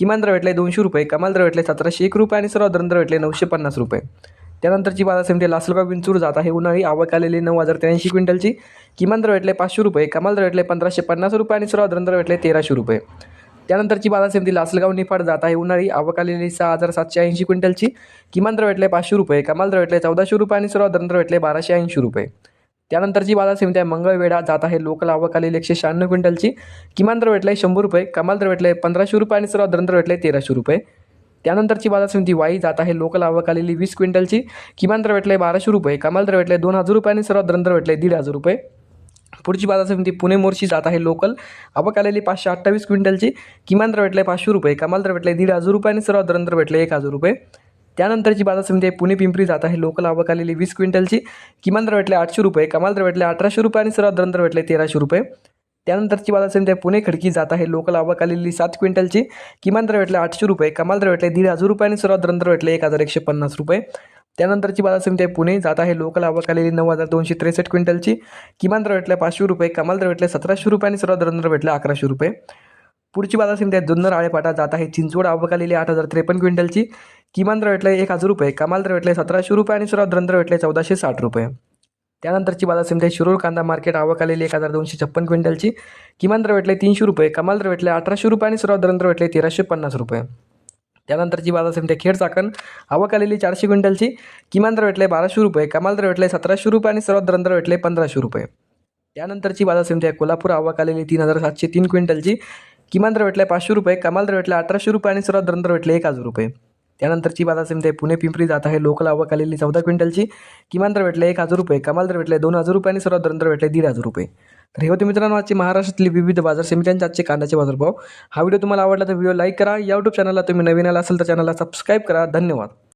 किमान दर भेटले दोनशे रुपये कमाल दर सतराशे एक रुपये आणि सर्व दर भेटले नऊशे पन्नास रुपये. त्यानंतरची बाजार समिती लासलगाव विंचूर जात आहे. उन्हाळी आवक आलेली नऊ हजार त्र्याऐंशी क्विंटलची. किमान दर भेटले पाचशे रुपये कमाल दर भेटले पंधराशे पन्नास रुपये आणि सर्व दर भेटले तेराशे रुपये. त्यानंतरची बाजार समिती लासलगाव निफाड जात आहे. उन्हाळी आवक आलेली सहा हजार सातशे ऐंशी क्विंटलची. किमान दर भेटले पाचशे रुपये कमाल दर भेटले चौदाशे रुपये आणि सर्व दर भेटले बाराशे ऐंशी रुपये. त्यानंतरची बाजार समिती आहे. मंगळवेढा जात आहे. लोकल आवक आलेली एकशे शहाण्णव क्विंटलची. किमान दर भेटले शंभर रुपये कमाल दर भेटले पंधराशे रुपये आणि सर्व दर भेटले तेराशे रुपये. त्यानंतरची बाजार समिती वाई जात आहे. लोकल आवक आलेली वीस क्विंटलची. किमान दर भेटले बाराशे रुपये कमाल दर भेटले दोन हजार रुपये आणि सर्व दर भेटले दीड हजार रुपये. पुढची बाजार समिती पुणे मोर्शी जात आहे. लोकल आवक आलेली पाचशे अठ्ठावीस क्विंटलची. किमान दर भेटले पाचशे रुपये कमाल दर भेटले दीड हजार रुपये आणि सर्व दर भेटले एक हजार रुपये. त्यानंतरची बाजार समिती आहे. पुणे पिंपरी जात आहे. लोकल आवक आलेली वीस क्विंटलची. किमान दर भेटले आठशे रुपये. कमाल दर भेटले अठराशे रुपये आणि सर्वात दर भेटले तेराशे रुपये. त्यानंतरची बाजार समिती आहे. पुणे खडकी जात आहे. लोकल आवक आलेली सात क्विंटलची. किमान दर भेटले आठशे रुपये. कमाल दर भेटले दीड हजार रुपये आणि सर्वात दर भेटले एक हजार एकशे पन्नास रुपये. त्यानंतरची बाजार समिती आहे. पुणे जात आहे. लोकल आवक आलेली नऊ हजार दोनशे त्रेसष्ट क्विंटलची. किमान दर भेटले पाचशे रुपये. कमाल दर भेटले सतराशे रुपये आणि सर्वात दर भेटले अकराशे रुपये. पुढची बाजार समिती आहे. जुन्नर आळेपाटा जात आहे. चिंचवड आवक आलेली आठ हजार त्रेपन्न क्विंटलची. किमान दर एक हजार रुपये कमाल दर भेटले सतराशे रुपये आणि सर्व दर भेटले चौदाशे साठ रुपये त्यानंतरची बाजार समिती आहे शिरूर कांदा मार्केट आवक आलेली एक हजार दोनशे छप्पन क्विंटलची किमान दर भेटले तीनशे रुपये कमाल दर भेटले अठराशे रुपये आणि सर्व दर भेटले तेराशे पन्नास रुपये त्यानंतरची बाजार समिती आहे खेड चाकण आवक आलेली चारशे क्विंटलची किमान दर भेटले बाराशे रुपये कमाल दर भेटले सतराशे रुपये आणि सर्वात दर भेटले पंधराशे रुपये त्यानंतरची बाजार समिती आहे कोल्हापूर आवक आलेली तीन हजार सातशे तीन क्विंटलची किमान दर भेटले पाचशे रुपये कमाल दर भेटले अठराशे रुपये आणि सर्वात दर भेटले एक हजार रुपये त्यानंतरची बाजार समिती पुणे पिंपरी जात आहे. लोकल आवक आलेली चौदा क्विंटलची. किमान दर भेटले एक हजार रुपये. कमाल दर भेटले दोन हजार रुपये आणि सर्वात दर भेटले दीड हजार रुपये. तर हे होते मित्रांनो आजचे महाराष्ट्रातली विविध बाजार समित्यांचे आजचे कांद्याचे बाजारभाव. हा व्हिडिओ तुम्हाला आवडला तर व्हिडिओ लाईक करा. या यूट्यूब चॅनलला तुम्ही नवीन आला असेल तर चॅनलला सबस्क्राईब करा. धन्यवाद.